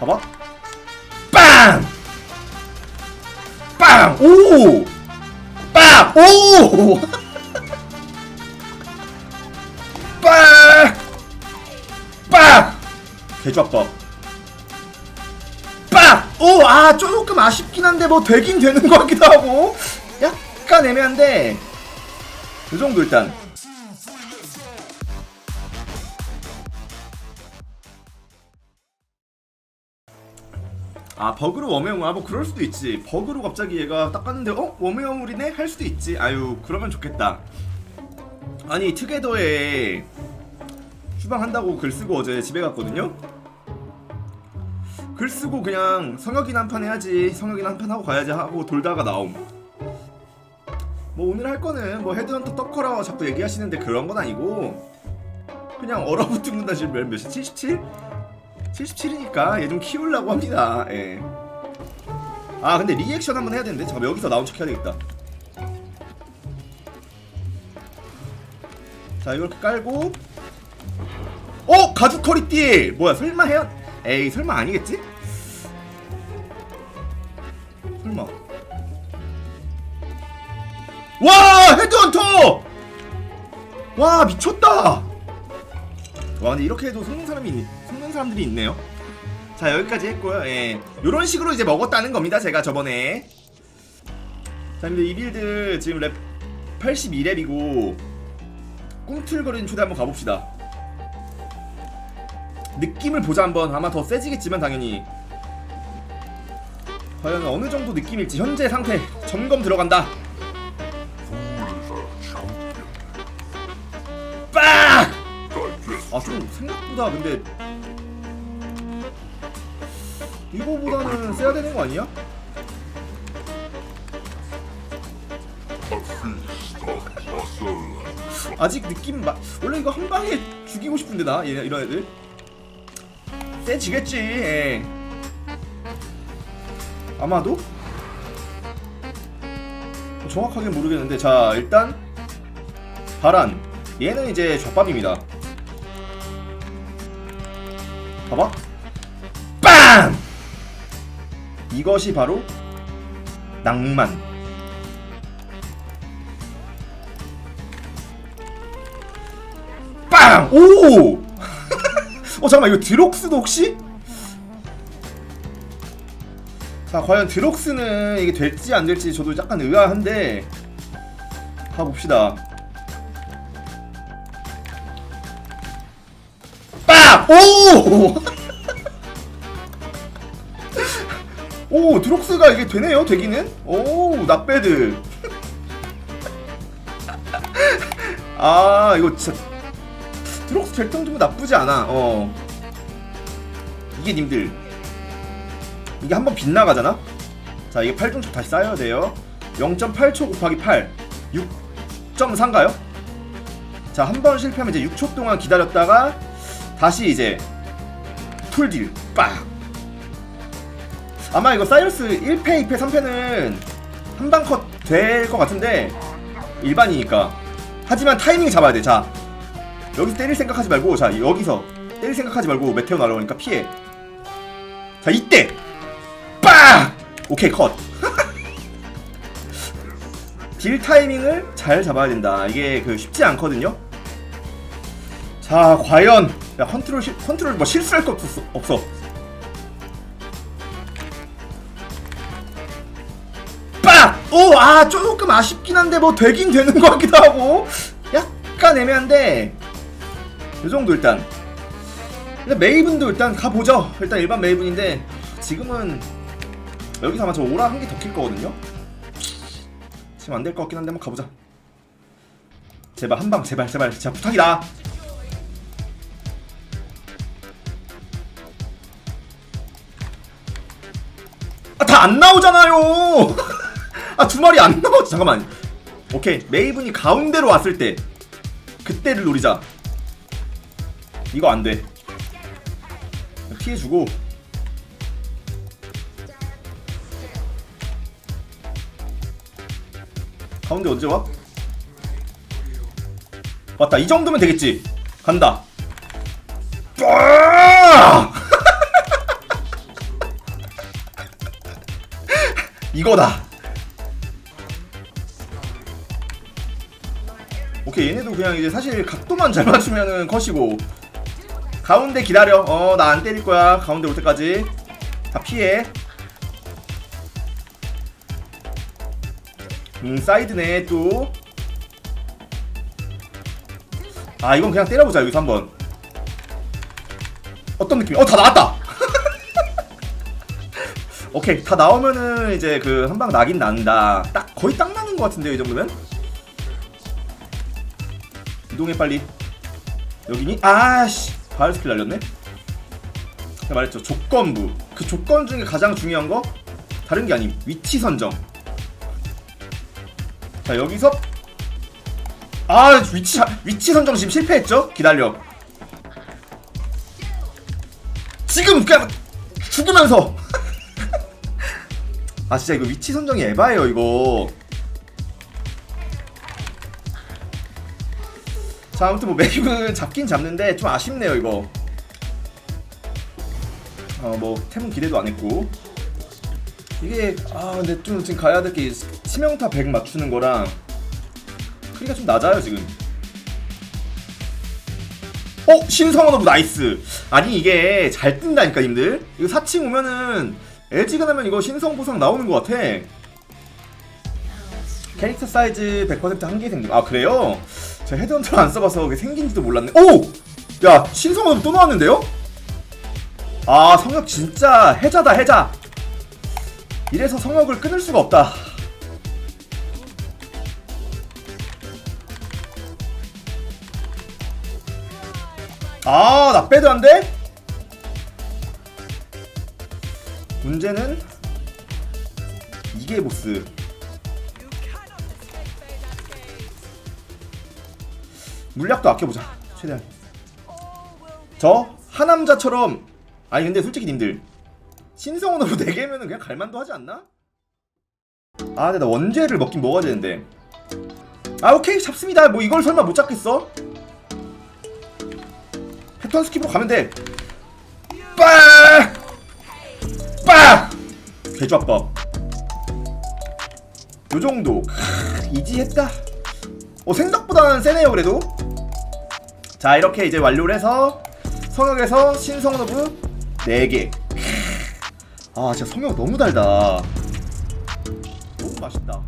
봐봐. 빵! 빵! 오! 빵! 오! 빵! 빵! 개조합법. 빵! 오! 아, 조금 아쉽긴 한데 뭐 되긴 되는 것 같기도 하고. 약간 애매한데. 이 정도 일단. 아 버그로 웜웨어 아 뭐 그럴 수도 있지. 버그로 갑자기 얘가 딱 갔는데 어? 웜웨어물이네? 할 수도 있지. 아유 그러면 좋겠다. 아니 트게더에 휴방한다고 글 쓰고 어제 집에 갔거든요? 글 쓰고 그냥 성역인 한판 해야지. 성역인 한판 하고 가야지 하고 돌다가 나옴. 뭐 오늘 할 거는 뭐 헤드헌터 떡커라 자꾸 얘기하시는데 그런 건 아니고 그냥 얼어붙는다 지금 몇, 몇이 77? 77이니까 얘 좀 키우려고 합니다. 예. 아 근데 리액션 한번 해야 되는데 잠깐 여기서 나온 척 해야 되겠다. 자 이렇게 깔고 어 가죽 허리띠 뭐야 설마 해야 에이 설마 아니겠지? 설마 와 헤드헌터 와 미쳤다 와 근데 이렇게 해도 속는 사람이 있, 속는 사람들이 있네요. 자 여기까지 했고요. 예, 이런 식으로 이제 먹었다는 겁니다. 제가 저번에. 자 근데 이 빌드 지금 랩 82랩이고 꿈틀거리는 초대 한번 가봅시다. 느낌을 보자 한번 아마 더 세지겠지만 당연히 과연 어느 정도 느낌일지 현재 상태 점검 들어간다. 아 좀 생각보다 근데 이거보다는 세야 되는 거 아니야? 아직 느낌 마... 원래 이거 한 방에 죽이고 싶은데 나 얘, 이런 애들? 세지겠지 예. 아마도? 정확하게 모르겠는데 자 일단 바란 얘는 이제 젖밥입니다 봐봐. 빵! 이것이 바로 낭만. 빵! 오! 어 잠깐만 이거 드록스도 혹시? 자 과연 드록스는 이게 될지 안 될지 저도 약간 의아한데 가봅시다. 오! 오, 드록스가 이게 되네요, 되기는? 오, 낫배드. 아, 이거 진짜. 드록스 될 정도면 나쁘지 않아, 어. 이게 님들. 이게 한번 빗나가잖아? 자, 이게 8중첩 다시 쌓여야 돼요. 0.8초 곱하기 8. 6.3가요? 자, 한 번 실패하면 이제 6초 동안 기다렸다가 다시 이제 풀딜 빡. 아마 이거 사이러스 1패 2패 3패는 한 방 컷 될 것 같은데 일반이니까. 하지만 타이밍 잡아야 돼자 여기서 때릴 생각하지 말고 자 여기서 때릴 생각하지 말고 메테오 날아오니까 피해. 자 이때! 빡! 오케이 컷. 딜 타이밍을 잘 잡아야 된다. 이게 그 쉽지 않거든요. 자 과연 야 컨트롤 실, 컨트롤 뭐 실수할 거 없어 없어. 빡! 오! 아 조금 아쉽긴 한데 뭐 되긴 되는 것 같기도 하고. 약간 애매한데. 이 정도 일단. 근데 메이븐도 일단 가보죠. 일단 일반 메이븐인데 지금은 여기서 아마 저 오라 한 개 더 킬 거거든요. 지금 안 될 것 같긴 한데 한번 가보자. 제발 한 방 제발 제발. 진짜 부탁이다 안 나오잖아요. 아, 두 마리 안 나와. 잠깐만. 오케이. 메이븐이 가운데로 왔을 때 그때를 노리자. 이거 안 돼. 피해 주고 가운데 언제 와? 왔다. 이 정도면 되겠지. 간다. 이거다. 오케이 얘네도 그냥 이제 사실 각도만 잘 맞추면은 컷이고. 가운데 기다려. 어 나 안 때릴 거야. 가운데 올 때까지. 다 피해. 음 사이드네 또. 아 이건 그냥 때려보자 여기서 한번. 어떤 느낌? 어다 나왔다. 오케이 다 나오면은 이제 그 한 방 나긴 난다. 딱 거의 딱 나는 것 같은데요 이 정도면? 이동해 빨리. 여기니? 아씨 바이오 스킬 날렸네. 제가 말했죠 조건부. 그 조건 중에 가장 중요한 거 다른 게 아님 위치 선정. 자 여기서 아 위치 자- 위치 선정 지금 실패했죠? 기다려. 지금 그냥 죽으면서 아 진짜 이거 위치 선정이 에바예요 이거. 자 아무튼 뭐 맵은 잡긴 잡는데 좀 아쉽네요 이거. 어뭐 템은 기대도 안 했고. 이게 아 근데 좀 지금 가야 될 게 치명타 100 맞추는 거랑 크기가 좀 낮아요 지금. 어? 신성원 오브 나이스. 아니 이게 잘 뜬다니까 님들. 이거 4층 오면은 LG가 나면 이거 신성 보상 나오는 것 같아 캐릭터 사이즈 100% 한개 생김 아 그래요? 제가 헤드헌터 안 써봐서 그게 생긴지도 몰랐네 오! 야 오브 또 나왔는데요? 아 성역 진짜 해자다 해자 이래서 성역을 끊을 수가 없다 아, 나 빼도 안 돼? 문제는 이게 보스. 물약도 아껴보자. 최대한. 저 하남자처럼 아니 근데 솔직히 님들 신성원으로 4개면은 그냥 갈만도 하지 않나? 아 근데 나 원죄를 먹긴 먹어야 되는데 아 오케이 잡습니다 뭐 이걸 설마 못 잡겠어? 패턴 스킵으로 가면 돼. 빠! 빠! 개조합법. 요 정도. 크, 이지했다. 어 생각보다는 세네요 그래도. 자 이렇게 이제 완료를 해서 성역에서 신성노브 4개. 아 진짜 성역 너무 달다. 너무 맛있다.